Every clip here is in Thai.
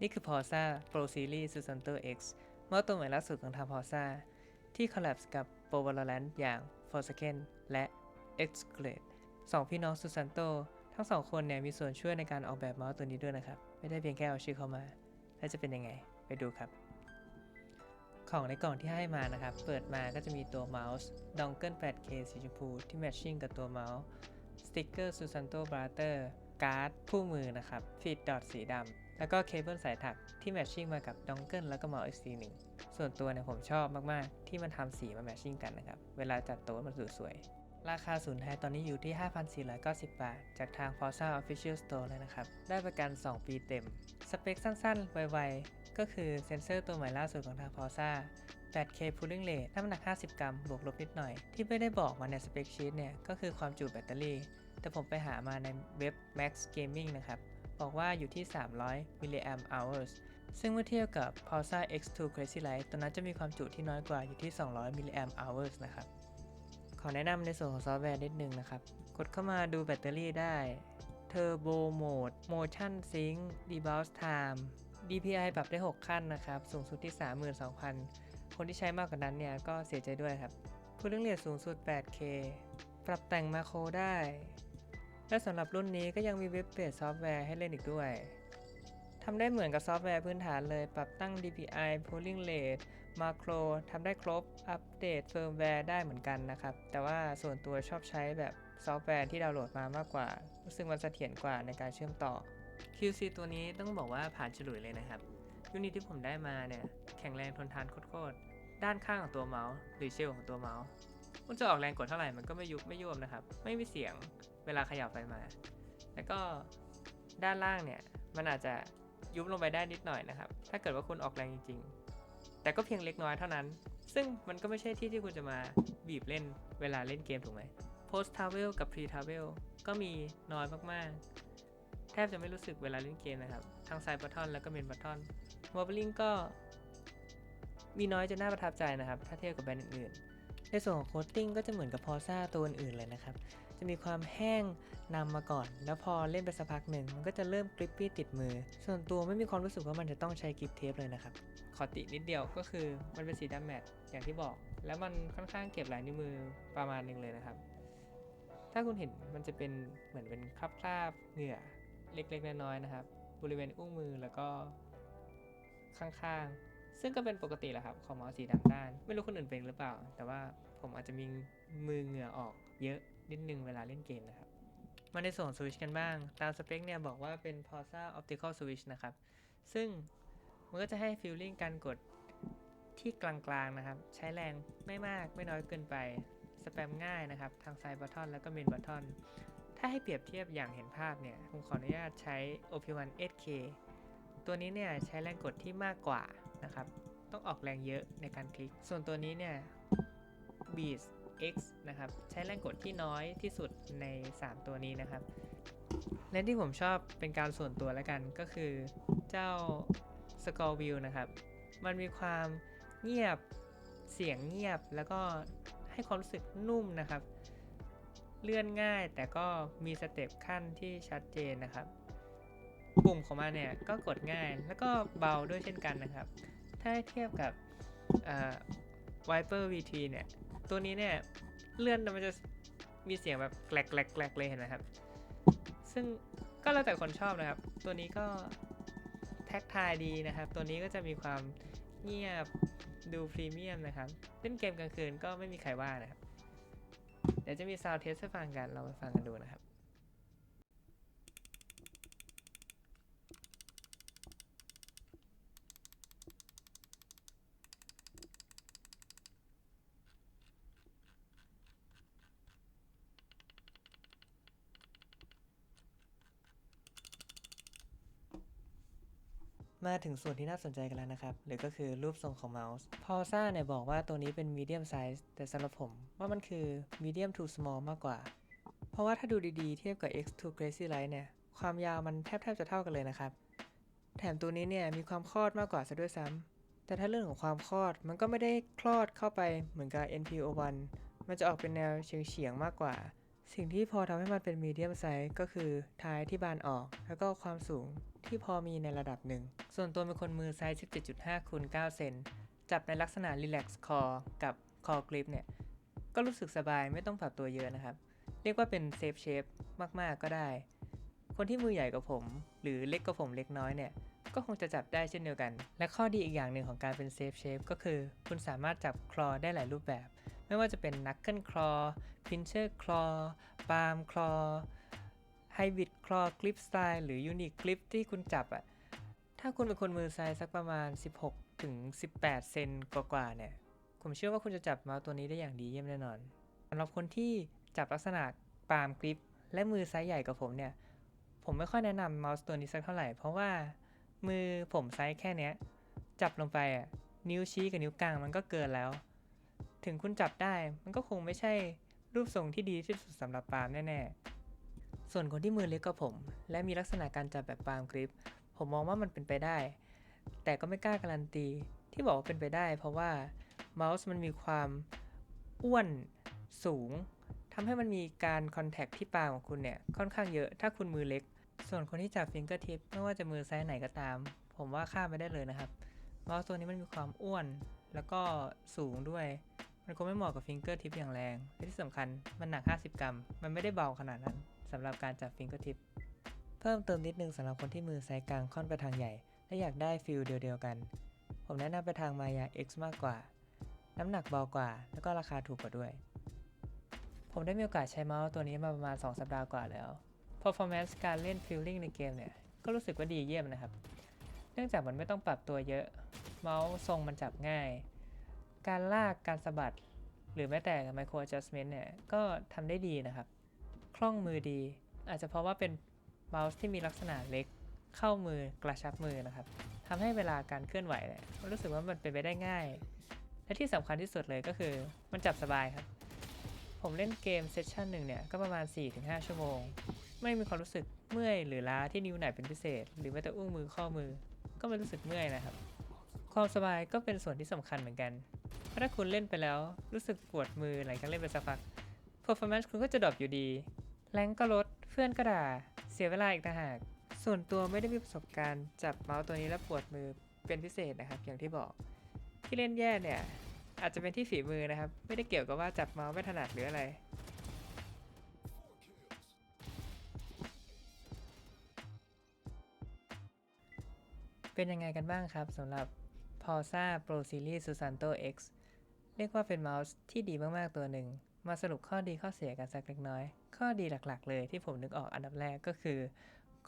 นี่คือ Porza Pro Series Susanto X เมื่อตัวใหม่ล่าสุดของทาง Porza ที่คอลแลบกับ Pro v a l a n t อย่าง Forsaken และ Exclade สองพี่น้อง Susanto ทั้งสองคนเนี่ยมีส่วนช่วยในการออกแบบเมาส์ตัวนี้ด้วยนะครับ ไม่ได้เพียงแค่เอาชื่อเขามา แล้วจะเป็นยังไงไปดูครับ ของในกล่องที่ให้มานะครับ เปิดมาก็จะมีตัวเมาส์ดองเกิล 8K สีชมพูที่แมทชิ่งกับตัวเมาส์สติกเกอร์ Susanto Brother การ์ดคู่มือนะครับฟีดดอทสีดำ แล้วก็เคเบิลสายถักที่แมทชิ่งมากับดองเกิลแล้วก็เมาส์ XT1 ส่วนตัวเนี่ยผมชอบมาก ๆ ที่มันทำสีมาแมทชิ่งกันนะครับ เวลาจัดโต๊ะมันดูสวยราคาศูนย์ไทยตอนนี้อยู่ที่ 5,490 บาท จากทาง Forza Official Store เลยนะครับ ได้ประกัน 2 ปีเต็ม สเปคสั้น ๆ ไว ๆ ก็คือเซนเซอร์ตัวใหม่ล่าสุดของทาง Forza 8K Pulling Rate น้ำหนัก 50 กรัม บวกลบนิดหน่อย ที่ไม่ได้บอกมาในสเปคชีตเนี่ย ก็คือความจุแบตเตอรี่ แต่ผมไปหามาในเว็บ Max Gaming นะครับ บอกว่าอยู่ที่ 300 mAh hours ซึ่งเมื่อเทียบกับ Pulsar X2 Crazy Light ตัวนั้นจะมีความจุที่น้อยกว่าอยู่ที่ 200 mAh hours นะครับ ขอแนะนำในส่วนของซอฟต์แวร์นิดนึงนะครับ กดเข้ามาดูแบตเตอรี่ได้ Turbo Mode Motion Sync Debounce Time DPI ปรับได้ 6 ขั้นนะครับ สูงสุดที่ 32,000 คนที่ใช้มากกว่านั้นเนี่ยก็เสียใจด้วยครับพูดเรื่องเรียสูงสุด 8K ปรับแต่งมาโครได้ และสำหรับรุ่นนี้ก็ยังมีเว็บเบสซอฟต์แวร์ให้เล่นอีกด้วยทำได้เหมือนกับซอฟต์แวร์พื้นฐานเลย ปรับตั้ง DPI Polling Rate มาโครทำได้ครบ อัปเดตเฟิร์มแวร์ได้เหมือนกันนะครับ แต่ว่าส่วนตัวชอบใช้แบบซอฟต์แวร์ที่ดาวน์โหลดมามากกว่ารู้สึกมันเสถียรกว่าในการเชื่อมต่อ QC ตัวนี้ต้องบอกว่าผ่านฉลุยเลยนะครับ ยูนิตที่ผมได้มาเนี่ย แข็งแรงทนทานโคตรๆ ด้านข้างของตัวเมาส์หรือเชลของตัวเมาส์มันจะออกแรงกดเท่าไหร่มันก็ไม่ยุบไม่ยวมนะครับ ไม่มีเสียง วลาขยับไปมา แล้วก็ด้านล่างเนี่ยมันอาจจะยุบลงไปได้นิดหน่อยนะครับ ถ้าเกิดว่าคุณออกแรงจริง ๆ แต่ก็เพียงเล็กน้อยเท่านั้น ซึ่งมันก็ไม่ใช่ที่ที่คุณจะมาบีบเล่นเวลาเล่นเกมถูกไหม post travel กับ pre travel ก็มีน้อยมากๆ แทบจะไม่รู้สึกเวลาเล่นเกมนะครับทั้งไซด์บัตทอนแล้วก็เมนบัตทอน mobbling ก็มีน้อยจนน่าประทับใจนะครับ ถ้าเทียบกับแบรนด์อื่นๆ ในส่วนของโคตติ้งก็จะเหมือนกับ Porza ตัวอื่นเลยนะครับ จะมีความแห้งนำมาก่อน แล้วพอเล่นไปสักพักหนึ่งมันก็จะเริ่มกริปปี้ติดมือ ส่วนตัวไม่มีความรู้สึกว่ามันจะต้องใช้กริปเทปเลยนะครับ ขอตินิดเดียวก็คือมันเป็นสีดำแมตต์อย่างที่บอก แล้วมันค่อนข้างเก็บลายนิ้วมือประมาณหนึงเลยนะครับ ถ้าคุณเห็นมันจะเป็นเหมือนเป็นคราบคราบๆเหงื่อเล็กๆน้อยๆนะครับ บริเวณอุ้งมือแล้วก็ข้างๆ ซึ่งก็เป็นปกติแหละครับของเมาส์สีดำด้าน ไม่รู้คนอื่นเป็นหรือเปล่า แต่ว่าผมอาจจะมีมือเหงื่อออกเยอะนิดนึงเวลาเล่นเกมนะครับ มาในส่วนสวิชกันบ้าง ตามสเปคเนี่ยบอกว่าเป็น Porza Optical Switch นะครับ ซึ่งมันก็จะให้ฟีลลิ่งการกดที่กลางๆนะครับ ใช้แรงไม่มากไม่น้อยเกินไป สแปมง่ายนะครับ ทางไซด์บัตทอนแล้วก็เมนบัตทอนถ้าให้เปรียบเทียบอย่างเห็นภาพเนี่ย ผมขออนุญาตใช้ OP1 8K ตัวนี้เนี่ยใช้แรงกดที่มากกว่า นะครับ ต้องออกแรงเยอะในการคลิก ส่วนตัวนี้เนี่ย Beats X นะครับ ใช้แรงกดที่น้อยที่สุดใน 3 ตัวนี้นะครับ และที่ผมชอบเป็นการส่วนตัวแล้วกันก็คือเจ้า Score View นะครับ มันมีความเงียบเสียงเงียบแล้วก็ให้ความรู้สึกนุ่มนะครับ เลื่อนง่ายแต่ก็มีสเต็ปขั้นที่ชัดเจนนะครับ ปุ่มของมันเนี่ยก็กดง่ายแล้วก็เบาด้วยเช่นกันนะครับ ถ้าเทียบกับอ่า Viper VT เนี่ย ตัวนี้เนี่ยเลื่อนมันจะมีเสียงแบบแกลกแกลกแกลกเลยเห็นไหมครับ ซึ่งก็แล้วแต่คนชอบนะครับ ตัวนี้ก็แท็กทายดีนะครับ ตัวนี้ก็จะมีความเงียบดูพรีเมียมนะครับ เล่นเกมกลางคืนก็ไม่มีใครว่านะครับ เดี๋ยวจะมีซาวเทสให้ฟังกัน เราไปฟังกันดูนะครับ มาถึงส่วนที่น่าสนใจกันแล้วนะครับ หรือก็คือรูปทรงของเมาส์ พอซ่าเนี่ยบอกว่าตัวนี้เป็น medium size แต่สำหรับผมว่ามันคือ medium to small มากกว่า เพราะว่าถ้าดูดีๆ เทียบกับ X2 Crazy Light เนี่ย ความยาวมันแทบๆจะเท่ากันเลยนะครับ แถมตัวนี้เนี่ยมีความคลอดมากกว่าซะด้วยซ้ำ แต่ถ้าเรื่องของความคลอดมันก็ไม่ได้คลอดเข้าไปเหมือนกับ NPO1 มันจะออกเป็นแนวเฉียงๆมากกว่า สิ่งที่พอทำให้มันเป็นมีเดียมไซส์ก็คือท้ายที่บานออก แล้วก็ความสูงที่พอมีในระดับหนึ่ง ส่วนตัวเป็นคนมือไซส์ 17.5คูณ9เซนจับในลักษณะ relax core กับ core grip เนี่ย ก็รู้สึกสบายไม่ต้องปรับตัวเยอะนะครับ เรียกว่าเป็น safe shape มากๆก็ได้ คนที่มือใหญ่กว่าผม หรือเล็กกว่าผมเล็กน้อยเนี่ยก็คงจะจับได้เช่นเดียวกัน และข้อดีอีกอย่างหนึ่งของการเป็น safe shape ก็คือ คุณสามารถจับคลอได้หลายรูปแบบ ไม่ว่าจะเป็น knuckle claw pincher claw palm claw hybrid claw grip style หรือ unique grip ที่คุณจับอะถ้าคุณเป็นคนมือไซส์สักประมาณ 16 ถึง 18 เซนกว่าๆเนี่ย ผมเชื่อว่าคุณจะจับเมาส์ตัวนี้ได้อย่างดีเยี่ยมแน่นอนสำหรับคนที่จับลักษณะปาล์มกริปและมือไซส์ใหญ่กว่าผมเนี่ย ผมไม่ค่อยแนะนำเมาส์ตัวนี้สักเท่าไหร่ เพราะว่ามือผมไซส์แค่เนี้ย จับลงไปอะ นิ้วชี้กับนิ้วกลางมันก็เกินแล้ว ถึงคุณจับได้ มันก็คงไม่ใช่รูปทรงที่ดีที่สุดสำหรับปาล์มแน่ๆ ส่วนคนที่มือเล็กกว่าผม และมีลักษณะการจับแบบปาล์มกริป ผมมองว่ามันเป็นไปได้ แต่ก็ไม่กล้าการันตี ที่บอกว่าเป็นไปได้ เพราะว่าเมาส์มันมีความอ้วนสูงทำให้มันมีการคอนแทคที่ปลายของคุณเนี่ยค่อนข้างเยอะ ถ้าคุณมือเล็ก ส่วนคนที่จับฟิงเกอร์ทิปไม่ว่าจะมือไซส์ไหนก็ตาม ผมว่าข้ามไปได้เลยนะครับเมาส์ตัวนี้มันมีความอ้วนแล้วก็สูงด้วย มันคงไม่เหมาะกับฟิงเกอร์ทิปอย่างแรง และที่สำคัญมันหนัก 50 กรัม มันไม่ได้เบาขนาดนั้นสำหรับการจับฟิงเกอร์ทิป เพิ่มเติมนิดนึงสำหรับคนที่มือไซส์กลางค่อนไปทางใหญ่ และอยากได้ฟิลเดียวๆกัน ผมแนะนำไปทางมายา X มากกว่า น้ำหนักเบากว่า แล้วก็ราคาถูกกว่าด้วย ผมได้มีโอกาสใช้เมาส์ตัวนี้มาประมาณ 2 สัปดาห์กว่าแล้ว performance การเล่น feeling ในเกมเนี่ย ก็รู้สึกว่าดีเยี่ยมนะครับ เนื่องจากมันไม่ต้องปรับตัวเยอะ เมาส์ทรงมันจับง่าย การลากการสะบัด หรือแม้แต่ micro adjustment เนี่ย ก็ทำได้ดีนะครับ คล่องมือดี อาจจะเพราะว่าเป็นเมาส์ที่มีลักษณะเล็ก เข้ามือกระชับมือนะครับทำให้เวลาการเคลื่อนไหวเนี่ยรู้สึกว่ามันเป็นไปได้ง่าย และที่สำคัญที่สุดเลยก็คือมันจับสบายครับ ผมเล่นเกมเซสชันหนึ่งเนี่ยก็ประมาณ 4-5 ชั่วโมง ไม่มีความรู้สึกเมื่อยหรือล้าที่นิ้วไหนเป็นพิเศษ หรือแม้แต่อุ้งมือข้อมือ ก็ไม่รู้สึกเมื่อยนะครับ ความสบายก็เป็นส่วนที่สำคัญเหมือนกันเพราะถ้าคุณเล่นไปแล้วรู้สึกปวดมือหลังจากเล่นไปสักพัก performance คุณก็จะดรอปอยู่ดี แรงก็ลด เพื่อนก็ด่า เสียเวลาอีกต่างหาก ส่วนตัวไม่ได้มีประสบการณ์จับเมาส์ตัวนี้แล้วปวดมือเป็นพิเศษนะครับ อย่างที่บอก ที่เล่นแย่เนี่ย อาจจะเป็นที่ฝีมือนะครับ ไม่ได้เกี่ยวกับว่าจับเมาส์ไม่ถนัดหรืออะไรเป็นยังไงกันบ้างครับสำหรับ Porza Pro Series Susanto X เรียกว่าเป็นเมาส์ที่ดีมาก ๆ ตัวหนึ่ง มาสรุปข้อดีข้อเสียกันสักเล็กน้อย ข้อดีหลักๆ เลยที่ผมนึกออกอันดับแรกก็คือ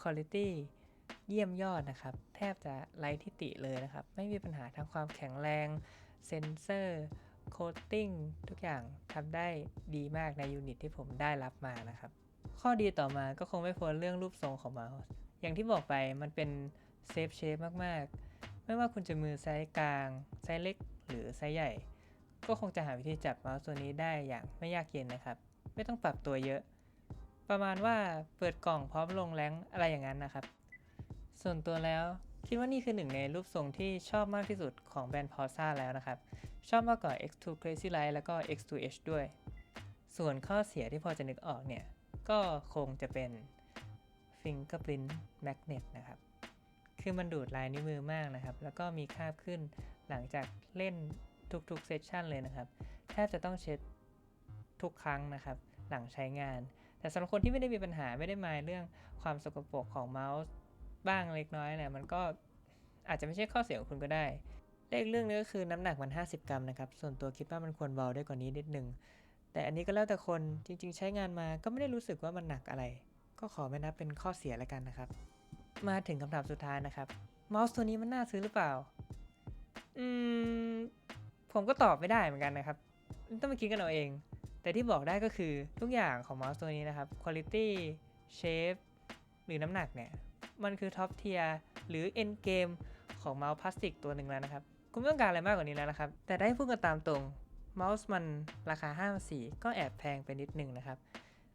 Quality เยี่ยมยอดนะครับ แทบจะไร้ทิติเลยนะครับ ไม่มีปัญหาทั้งความแข็งแรง เซนเซอร์โคตติ้งทุกอย่างทำได้ดีมากในยูนิตที่ผมได้รับมานะครับ ข้อดีต่อมาก็คงไม่พ้นเรื่องรูปทรงของเมาส์อย่างที่บอกไปมันเป็นเซฟเชฟมากๆ ไม่ว่าคุณจะมือไซส์กลาง ไซส์เล็ก หรือไซส์ใหญ่ ก็คงจะหาวิธีจับเมาส์ตัวนี้ได้อย่างไม่ยากเย็นนะครับ ไม่ต้องปรับตัวเยอะ ประมาณว่าเปิดกล่องพร้อมลงแรงอะไรอย่างนั้นนะครับ ส่วนตัวแล้วคิดว่านี่คือหนึ่งในรูปทรงที่ชอบมากที่สุดของแบรนด์ Porza แล้วนะครับ ชอบมากกว่า X2 Crazy Light แล้วก็ X2H ด้วย ส่วนข้อเสียที่พอจะนึกออกเนี่ย ก็คงจะเป็น Fingerprint Magnet นะครับ คือมันดูดลายนิ้วมือมากนะครับ แล้วก็มีคราบขึ้นหลังจากเล่นทุกๆเซสชันเลยนะครับแทบจะต้องเช็ดทุกครั้งนะครับ หลังใช้งาน แต่สำหรับคนที่ไม่ได้มีปัญหาไม่ได้มายเรื่องความสกปรกของเมาส์บ้างเล็กน้อยเนี่ยมันก็อาจจะไม่ใช่ข้อเสียของคุณก็ได้และอีกเรื่องนึงก็คือน้ำหนักมัน 50 กรัมนะครับ ส่วนตัวคิดว่ามันควรเบาได้กว่านี้นิดนึง แต่อันนี้ก็แล้วแต่คนจริง ๆ ใช้งานมาก็ไม่ได้รู้สึกว่ามันหนักอะไร ก็ขอไม่นับเป็นข้อเสียแล้วกันนะครับ มาถึงคำถามสุดท้ายนะครับ เมาส์ตัวนี้มันน่าซื้อหรือเปล่า อืม ผมก็ตอบไม่ได้เหมือนกันนะครับ ต้องไปคิดกันเอาเอง แต่ที่บอกได้ก็คือทุกอย่างของเมาส์ตัวนี้นะครับ Quality Shape หรือน้ำหนักเนี่ย มันคือท็อปเทียร์หรือ end game ของเมาส์พลาสติกตัวหนึ่งแล้วนะครับ คุณไม่ต้องการอะไรมากกว่านี้แล้วนะครับ แต่ได้พูดกันตามตรงเมาส์มันราคา5 4ก็แอบแพงไปนิดนึงนะครับ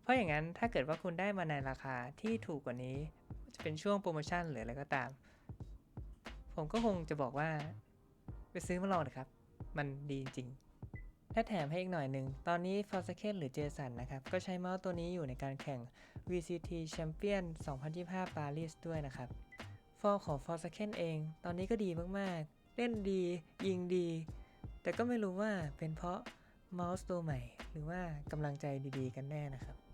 เพราะอย่างนั้นถ้าเกิดว่าคุณได้มาในราคาที่ถูกกว่านี้ จะเป็นช่วงโปรโมชั่นหรืออะไรก็ตาม ผมก็คงจะบอกว่า ไปซื้อมาลองนะครับ มันดีจริงๆถ้าแถมให้อีกหน่อยหนึ่ง ตอนนี้ f o r s a k e n หรือ Jason นะครับ ก็ใช้เมาส์ตัวนี้อยู่ในการแข่ง VCT Champion 2025 Paris ด้วยนะครับ ฟอร์ของ f o r s a k e n เอง ตอนนี้ก็ดีมากๆ เล่นดี ยิงดี แต่ก็ไม่รู้ว่าเป็นเพราะเมาส์ตัวใหม่ หรือว่ากำลังใจดีๆ กันแน่นะครับ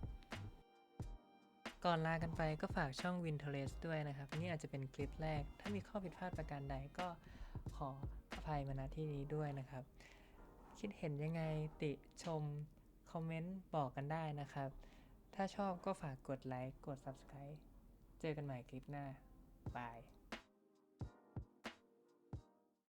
ก่อนลากันไปก็ฝากช่อง Winterest ด้วยนะครับ นี่อาจจะเป็นคลิปแรก ถ้ามีข้อผิดพลาดประการใดก็ขออภัยมาณที่นี้ด้วยนะครับ คิดเห็นยังไงติชม คอมเมนต์บอกกันได้นะครับ ถ้าชอบก็ฝากกดไลค์กด Subscribe เจอกันใหม่คลิปหน้าบาย